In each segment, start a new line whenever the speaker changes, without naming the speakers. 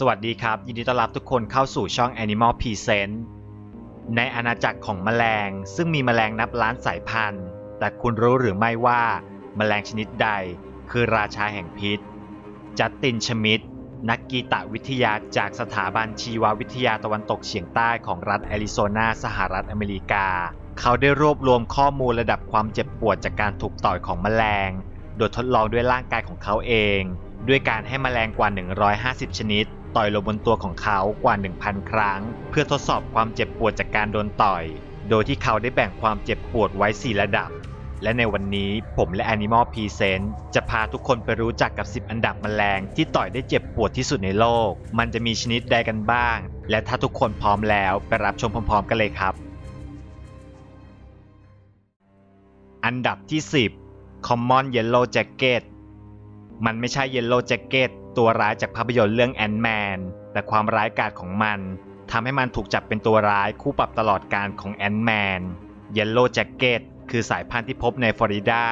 สวัสดีครับ ยินดีต้อนรับทุกคนเข้าสู่ช่อง Animal Present ในอาณาจักรของแมลง ซึ่งมีแมลงนับล้านสายพันธุ์ แต่คุณรู้หรือไม่ว่า แมลงชนิดใดคือราชาแห่งพิษ จัสตินชมิดนักกีตวิทยาจากสถาบันชีววิทยาตะวันตกเฉียงใต้ของรัฐแอริโซนาสหรัฐอเมริกา เขาได้รวบรวมข้อมูลระดับความเจ็บปวดจากการถูกต่อยของแมลง โดยทดลองด้วยร่างกายของเขาเอง ด้วยการให้แมลงกว่า 150 ชนิด ต่อยลงบนตัวของเขากว่า 1,000 ครั้ง เพื่อทดสอบความเจ็บปวดจากการโดนต่อย โดยที่เขาได้แบ่งความเจ็บปวดไว้ 4 ระดับ และในวันนี้ผมและ Animal Present จะพาทุกคนไปรู้จักกับ 10 อันดับแมลงที่ต่อยได้เจ็บปวดที่สุดในโลก มันจะมีชนิดใดกันบ้าง และถ้าทุกคนพร้อมแล้วไปรับชมพร้อมๆ กันเลยครับ อันดับที่ 10 Common Yellow Jacket มันไม่ใช่ Yellow Jacket ตัวร้ายจากภาพยนตร์เรื่องแอนด์แมนแต่ความร้ายกาจของมันทำให้มันถูกจับเป็นตัวร้ายคู่ปรับตลอดการของแอนด์แมน Yellow Jacket คือสายพันธุ์ที่พบในฟลอริดา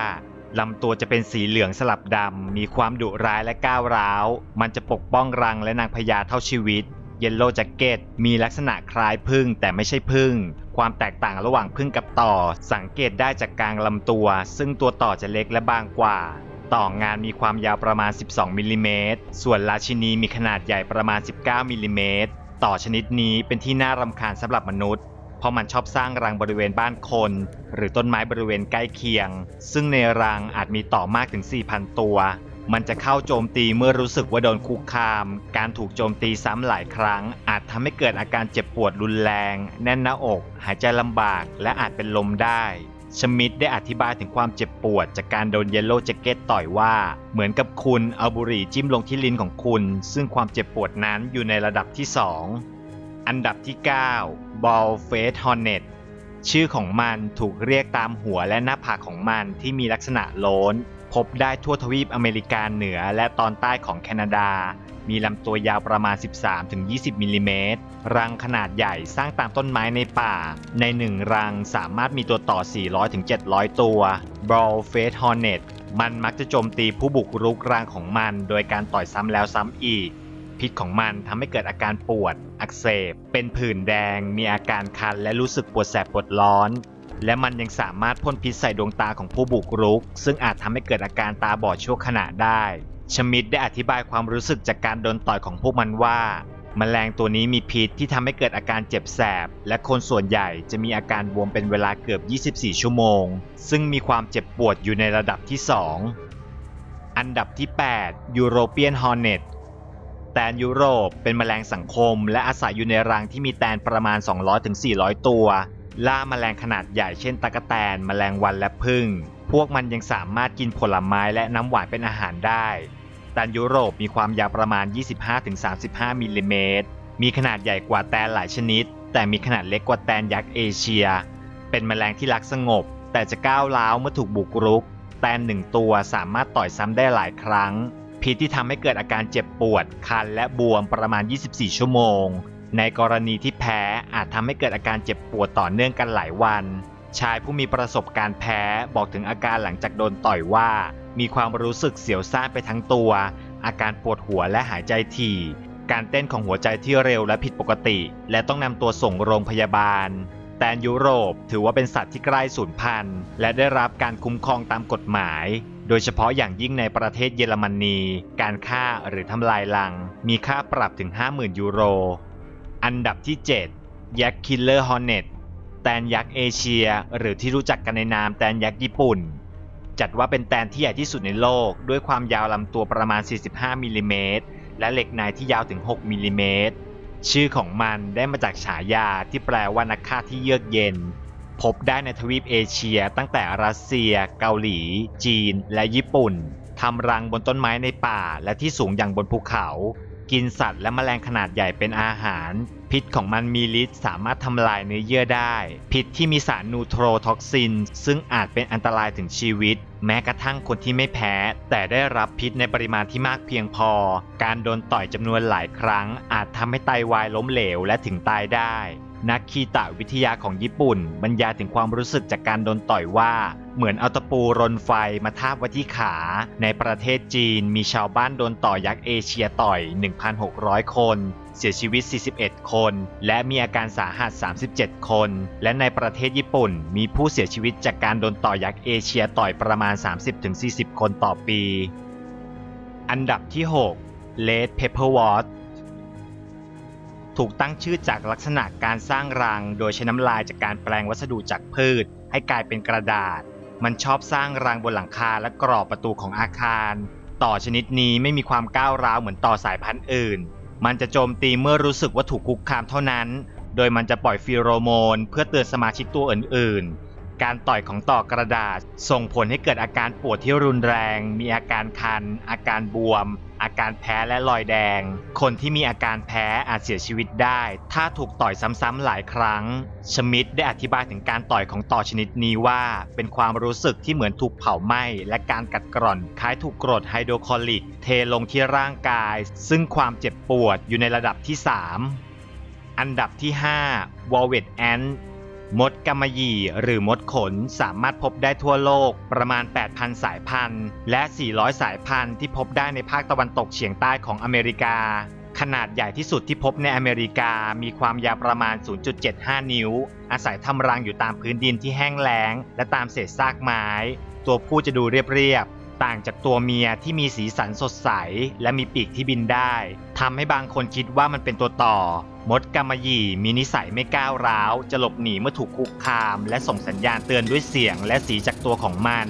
ลำตัวจะเป็นสีเหลืองสลับดำ มีความดุร้ายและก้าวร้าว มันจะปกป้องรังและนางพญาเท่าชีวิต Yellow Jacket มีลักษณะคล้ายพึ่งแต่ไม่ใช่พึ่ง ความแตกต่างระหว่างพึ่งกับต่อ สังเกตได้จากกลางลำตัว ซึ่งตัวต่อจะเล็กและบางกว่า ต่องานมีความยาวประมาณ 12มิลลิเมตร ส่วนราชินีมีขนาดใหญ่ประมาณ 19มิลลิเมตร ต่อชนิดนี้เป็นที่น่ารำคาญสำหรับมนุษย์ เพราะมันชอบสร้างรังบริเวณบ้านคน หรือต้นไม้บริเวณใกล้เคียง ซึ่งในรังอาจมีต่อมากถึง 4,000 ตัว มันจะเข้าโจมตีเมื่อรู้สึกว่าโดนคุกคาม การถูกโจมตีซ้ำหลายครั้ง อาจทำให้เกิดอาการเจ็บปวดรุนแรง แน่นหน้าอก หายใจลำบาก และอาจเป็นลมได้ ชมิดได้อธิบายถึงความเจ็บปวด จากการโดนเยลโล่แจ็กเก็ตต่อยว่า เหมือนกับคุณเอาบุหรี่จิ้มลงที่ลิ้นของคุณ ซึ่งความเจ็บปวดนั้นอยู่ในระดับที่ 2 อันดับที่ 9 Ball Face Hornet ชื่อของมันถูกเรียกตามหัวและหน้าผากของมันที่มีลักษณะโล้น พบได้ทั่วทวีปอเมริกาเหนือและตอนใต้ของแคนาดา มีลำตัวยาวประมาณ 13-20 มิลลิเมตร รังขนาดใหญ่สร้างตามต้นไม้ในป่า ในหนึ่งรังสามารถมีตัวต่อ 400-700 ตัว Brawl Face Hornet มันมักจะโจมตีผู้บุกรุกรังของมัน โดยการต่อยซ้ำแล้วซ้ำอีก พิษของมันทำให้เกิดอาการปวด อักเสบ เป็นผื่นแดง มีอาการคันและรู้สึกปวดแสบปวดร้อน และมันยังสามารถพ่นพิษใส่ดวงตาของผู้บุกรุก ซึ่งอาจทำให้เกิดอาการตาบอดชั่วขณะได้ ชมิดได้อธิบายความรู้สึกจากการโดนต่อยของพวกมันว่า แมลงตัวนี้มีพิษที่ทำให้เกิดอาการเจ็บแสบ และคนส่วนใหญ่จะมีอาการบวมเป็นเวลาเกือบ 24 ชั่วโมง ซึ่งมีความเจ็บปวดอยู่ในระดับที่ 2 อันดับที่ 8 European Hornet แตนยุโรปเป็นแมลงสังคม และอาศัยอยู่ในรังที่มีแตนประมาณ 200-400 ตัว ล่าแมลงขนาดใหญ่เช่นตะกแตนแมลงวันและผึ้งพวกมันยังสามารถกินผลไม้และน้ำหวานเป็นอาหารได้แตนยุโรปมีความยาวประมาณ 25-35 มิลลิเมตร มีขนาดใหญ่กว่าแตนหลายชนิด แต่มีขนาดเล็กกว่าแตนยักษ์เอเชีย เป็นแมลงที่รักสงบ แต่จะก้าวร้าวเมื่อถูกบุกรุก แตนหนึ่งตัวสามารถต่อยซ้ำได้หลายครั้งพิษที่ทำให้เกิดอาการเจ็บปวด คันและบวมประมาณ 24 ชั่วโมง ในกรณีที่แพ้อาจทำให้เกิดอาการเจ็บปวดต่อเนื่องกันหลายวัน ชายผู้มีประสบการณ์แพ้บอกถึงอาการหลังจากโดนต่อยว่า มีความรู้สึกเสียวซ่านไปทั้งตัว อาการปวดหัวและหายใจถี่ การเต้นของหัวใจที่เร็วและผิดปกติ และต้องนำตัวส่งโรงพยาบาล แตนยุโรปถือว่าเป็นสัตว์ที่ใกล้สูญพันธุ์ และได้รับการคุ้มครองตามกฎหมาย โดยเฉพาะอย่างยิ่งในประเทศเยอรมนี การฆ่าหรือทำลายลัง มีค่าปรับถึง 50,000 ยูโร อันดับที่ 7 ยักษ์คิลเลอร์ฮอร์เน็ตแตนยักษ์เอเชีย หรือที่รู้จักกันในนามแตนยักษ์ญี่ปุ่น จัดว่าเป็นแตนที่ใหญ่ที่สุดในโลก ด้วยความยาวลำตัวประมาณ 45มิลลิเมตรและเหล็กในที่ยาวถึง 6มิลลิเมตรชื่อของมันได้มาจากฉายาที่แปลว่านักฆ่าที่เยือกเย็น พบได้ในทวีปเอเชีย ตั้งแต่รัสเซีย เกาหลี จีน และญี่ปุ่นทำรังบนต้นไม้ในป่าและที่สูงอย่างบนภูเขา กินสัตว์และแมลงขนาดใหญ่เป็นอาหาร พิษของมันมีฤทธิ์สามารถทำลายเนื้อเยื่อได้ พิษที่มีสารนูโทรท็อกซิน ซึ่งอาจเป็นอันตรายถึงชีวิต แม้กระทั่งคนที่ไม่แพ้ แต่ได้รับพิษในปริมาณที่มากเพียงพอ การโดนต่อยจำนวนหลายครั้ง อาจทำให้ไตวายล้มเหลวและถึงตายได้ นักคีตะวิทยาของญี่ปุ่น บรรยายถึงความรู้สึกจากการโดนต่อยว่า เหมือนเอาตะปูรนไฟมาทาบไว้ที่ขา ในประเทศจีนมีชาวบ้านโดนต่อยักษ์เอเชียต่อย 1,600 คน เสียชีวิต 41 คน และมีอาการสาหัส 37 คน และในประเทศญี่ปุ่น มีผู้เสียชีวิตจากการโดนต่อยักษ์เอเชียต่อยประมาณ 30-40 คนต่อปี อันดับที่ 6 Red Pepper Wart ถูกตั้งชื่อจากลักษณะการสร้างรัง โดยใช้น้ำลายจากการแปลงวัสดุจากพืช ให้กลายเป็นกระดาษ มันชอบสร้างรังบนหลังคาและกรอบประตูของอาคาร ต่อชนิดนี้ไม่มีความก้าวร้าวเหมือนต่อสายพันธุ์อื่น มันจะโจมตีเมื่อรู้สึกว่าถูกคุกคามเท่านั้น โดยมันจะปล่อยฟีโรโมน เพื่อเตือนสมาชิกตัวอื่นๆ การต่อยของต่อกระดาษ ส่งผลให้เกิดอาการปวดที่รุนแรง มีอาการคัน อาการบวม อาการแพ้และรอยแดง คนที่มีอาการแพ้อาจเสียชีวิตได้ ถ้าถูกต่อยซ้ำๆหลายครั้ง ชมิดได้อธิบายถึงการต่อยของต่อชนิดนี้ว่า เป็นความรู้สึกที่เหมือนถูกเผาไหม้และการกัดกร่อน คล้ายถูกกรดไฮโดรคลอริก เทลงที่ร่างกาย ซึ่งความเจ็บปวดอยู่ในระดับที่ 3 อันดับที่5 w a l w e t Ant มดกำมะหยี่หรือมดขนสามารถพบได้ทั่วโลกประมาณ 8,000 สายพันธุ์ และ 400 สายพันธุ์ที่พบได้ในภาคตะวันตกเฉียงใต้ของอเมริกา ขนาดใหญ่ที่สุดที่พบในอเมริกามีความยาวประมาณ 0.75 นิ้ว อาศัยทำรังอยู่ตามพื้นดินที่แห้งแล้ง และตามเศษซากไม้ ตัวผู้จะดูเรียบๆ ต่างจากตัวเมียที่มีสีสันสดใส และมีปีกที่บินได้ทำให้บางคนคิดว่ามันเป็นตัวต่อ มดกำมะหยี่มีนิสัยไม่ก้าวร้าว จะหลบหนีเมื่อถูกคุกคาม และส่งสัญญาณเตือนด้วยเสียงและสีจากตัวของมัน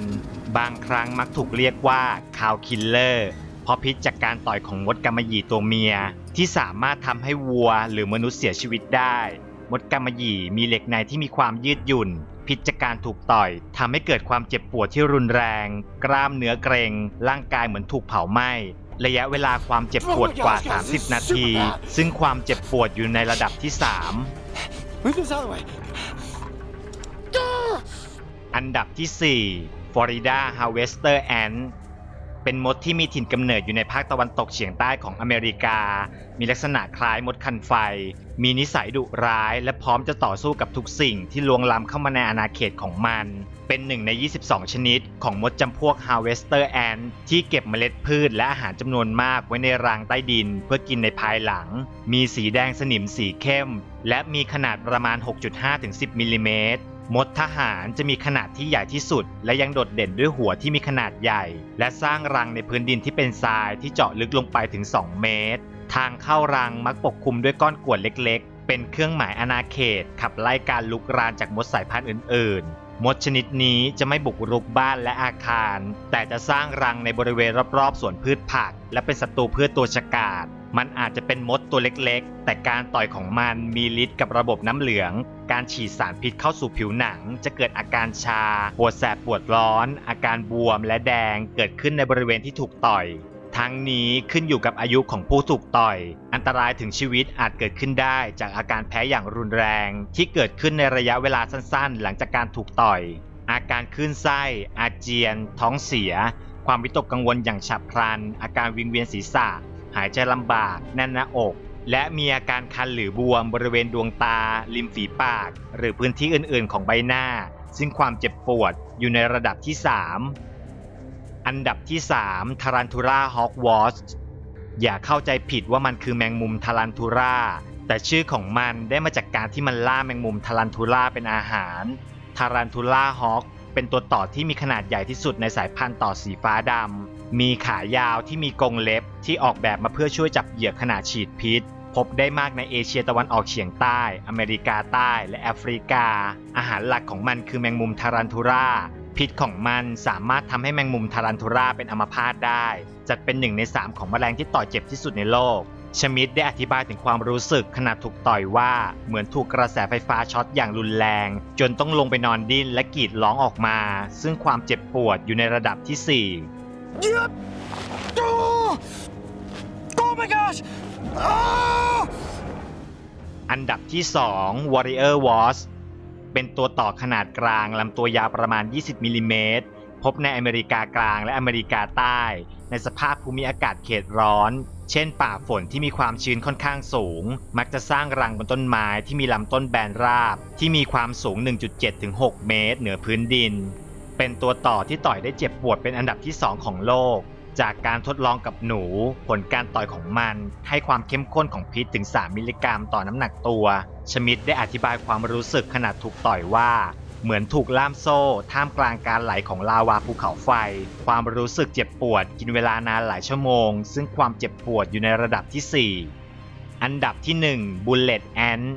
บางครั้งมักถูกเรียกว่าคาวคิลเลอร์เพราะพิษจากการต่อยของมดกำมะหยี่ตัวเมีย ที่สามารถทำให้วัวหรือมนุษย์เสียชีวิตได้ มดกำมะหยี่มีเหล็กในที่มีความยืดหยุ่น พิษจากการถูกต่อยทำให้เกิดความเจ็บปวดที่รุนแรง กล้ามเนื้อเกร็ง ร่างกายเหมือนถูกเผาไหม้ระยะเวลาความเจ็บปวดกว่า 30 นาที ซึ่งความเจ็บปวดอยู่ในระดับที่ 3 อันดับที่ 4 Florida Harvester Ant เป็นมดที่มีถิ่นกำเนิดอยู่ในภาคตะวันตกเฉียงใต้ของอเมริกา มีลักษณะคล้ายมดคันไฟ มีนิสัยดุร้าย และพร้อมจะต่อสู้กับทุกสิ่งที่ลวงล้ำเข้ามาในอาณาเขตของมัน เป็นหนึ่งใน 22 ชนิด ของมดจำพวก Harvester Ant ที่เก็บเมล็ดพืชและอาหารจำนวนมากไว้ในรางใต้ดิน เพื่อกินในภายหลัง มีสีแดงสนิมสีเข้ม และมีขนาดประมาณ 6.5-10มิลลิเมตร มดทหารจะมีขนาดที่ใหญ่ที่สุด และยังโดดเด่นด้วยหัวที่มีขนาดใหญ่ และสร้างรังในพื้นดินที่เป็นทรายที่เจาะลึกลงไปถึง 2 เมตร ทางเข้ารังมักปกคลุมด้วยก้อนกรวดเล็ก ๆ เป็นเครื่องหมายอาณาเขต ขับไล่การลุกรานจากมดสายพันธุ์อื่น ๆ มดชนิดนี้จะไม่บุกรุกบ้านและอาคาร แต่จะสร้างรังในบริเวณรอบๆสวนพืชผัก และเป็นศัตรูพืชตัวฉกาจ มันอาจจะเป็นมดตัวเล็กๆ แต่การต่อยของมันมีฤทธิ์กับระบบน้ำเหลือง การฉีดสารพิษเข้าสู่ผิวหนัง จะเกิดอาการชา ปวดแสบปวดร้อน อาการบวมและแดงเกิดขึ้นในบริเวณที่ถูกต่อยทั้งนี้ขึ้นอยู่กับอายุของผู้ถูกต่อย อันตรายถึงชีวิตอาจเกิดขึ้นได้จากอาการแพ้อย่างรุนแรง ที่เกิดขึ้นในระยะเวลาสั้นๆ หลังจากการถูกต่อย อาการคลื่นไส้ อาเจียน ท้องเสีย ความวิตกกังวลอย่างฉับพลัน อาการวิงเวียนศีรษะ หายใจลำบาก แน่นหน้าอก และมีอาการคันหรือบวมบริเวณดวงตา ริมฝีปาก หรือพื้นที่อื่นๆ ของใบหน้า ซึ่งความเจ็บปวดอยู่ในระดับที่ 3 อันดับที่ 3 ทารันทูราฮอกวอสอย่าเข้าใจผิดว่ามันคือแมงมุมทารันทูราแต่ชื่อของมันได้มาจากการที่มันล่าแมงมุมทารันทูราเป็นอาหารทารันทูล่าฮอคเป็นตัวต่อที่มีขนาดใหญ่ที่สุดในสายพันธุ์ต่อสีฟ้าดำ มีขายาวที่มีกรงเล็บที่ออกแบบมาเพื่อช่วยจับเหยื่อขณะฉีดพิษ พบได้มากในเอเชียตะวันออกเฉียงใต้ อเมริกาใต้และแอฟริกา อาหารหลักของมันคือแมงมุมทารันทูราพิษของมันสามารถทำให้แมงมุมทารันทูราเป็นอัมพาตได้ จัดเป็นหนึ่งในสามของแมลงที่ต่อยเจ็บที่สุดในโลก ชมิดได้อธิบายถึงความรู้สึกขณะถูกต่อยว่าเหมือนถูกกระแสไฟฟ้าช็อตอย่างรุนแรง จนต้องลงไปนอนดิ้นและกรีดร้องออกมา ซึ่งความเจ็บปวดอยู่ในระดับที่
Yep. Oh! Oh my gosh! Oh!
อันดับที่ 2 Warrior w a s เป็นตัวต่อขนาดกลางลำตัวยาวประมาณ 20 มิลลิเมตร พบในอเมริกากลางและอเมริกาใต้ ในสภาพภูมิอากาศเขตร้อน เช่นป่าฝนที่มีความชื้นค่อนข้างสูง มักจะสร้างรังบนต้นไม้ที่มีลำต้นแบนราบ ที่มีความสูง 1.7ถึง6เมตร เหนือพื้นดิน เป็นตัวต่อที่ต่อยได้เจ็บปวดเป็นอันดับที่ 2 ของโลก จากการทดลองกับหนู ผลการต่อยของมันให้ความเข้มข้นของพิษถึง 3 มิลลิกรัมต่อน้ำหนักตัว ชมิดได้อธิบายความรู้สึกขณะถูกต่อยว่า เหมือนถูกล่ามโซ่ ท่ามกลางการไหลของลาวาภูเขาไฟ ความรู้สึกเจ็บปวดกินเวลานานหลายชั่วโมง ซึ่งความเจ็บปวดอยู่ในระดับที่ 4 อันดับที่ 1 Bullet Ant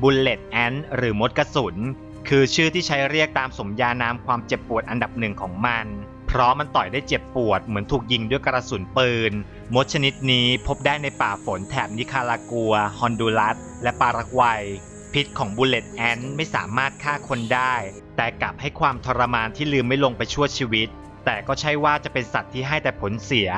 Bullet Ant หรือมดกระสุน คือชื่อที่ใช้เรียกตามสมญานามความเจ็บปวดอันดับหนึ่งของมัน เพราะมันต่อยได้เจ็บปวดเหมือนถูกยิงด้วยกระสุนปืน มดชนิดนี้พบได้ในป่าฝนแถบนิคารากัว ฮอนดูรัส และปารากวัย พิษของบุลเลตแอนไม่สามารถฆ่าคนได้ แต่กลับให้ความทรมานที่ลืมไม่ลงไปชั่วชีวิต แต่ก็ใช่ว่าจะเป็นสัตว์ที่ให้แต่ผลเสีย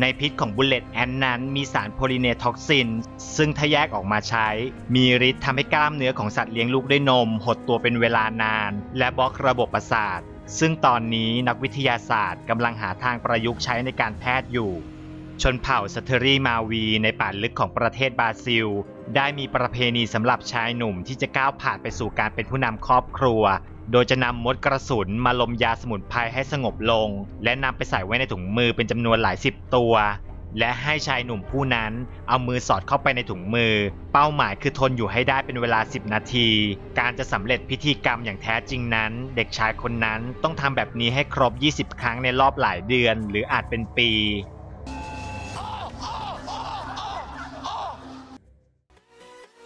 ในพิษของบุลเลตแอนนั้นมีสารโพลิเนท็อกซิน ซึ่งถ้าแยกออกมาใช้ มีฤทธิ์ทำให้กล้ามเนื้อของสัตว์เลี้ยงลูกด้วยนม หดตัวเป็นเวลานาน และบล็อกระบบประสาท ซึ่งตอนนี้นักวิทยาศาสตร์กำลังหาทางประยุกต์ใช้ในการแพทย์อยู่ ชนเผ่าสเตอรีมาวีในป่าลึกของประเทศบราซิล ได้มีประเพณีสำหรับชายหนุ่มที่จะก้าวผ่านไปสู่การเป็นผู้นำครอบครัว โดยจะนำมดกระสุนมาลมยาสมุนไพรให้สงบลง และนำไปใส่ไว้ในถุงมือเป็นจำนวนหลายสิบตัว และให้ชายหนุ่มผู้นั้นเอามือสอดเข้าไปในถุงมือ เป้าหมายคือทนอยู่ให้ได้เป็นเวลา 10 นาที การจะสำเร็จพิธีกรรมอย่างแท้จริงนั้น เด็กชายคนนั้นต้องทำแบบนี้ให้ครบ 20 ครั้งในรอบหลายเดือน หรืออาจเป็นปี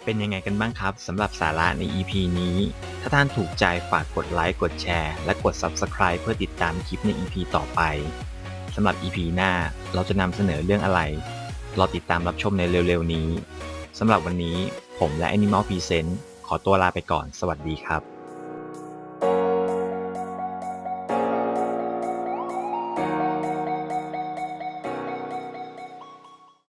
เป็นยังไงกันบ้างครับสำหรับสาระใน EP นี้ ถ้าท่านถูกใจฝากกดไลค์กดแชร์ และกด Subscribe เพื่อติดตามคลิปใน EP ต่อไปสำหรับ EP หน้าเราจะนำเสนอเรื่องอะไร รอติดตามรับชมในเร็วๆนี้สำหรับวันนี้ผมและ Animal Present ขอตัวลาไปก่อน สวัสดีครับ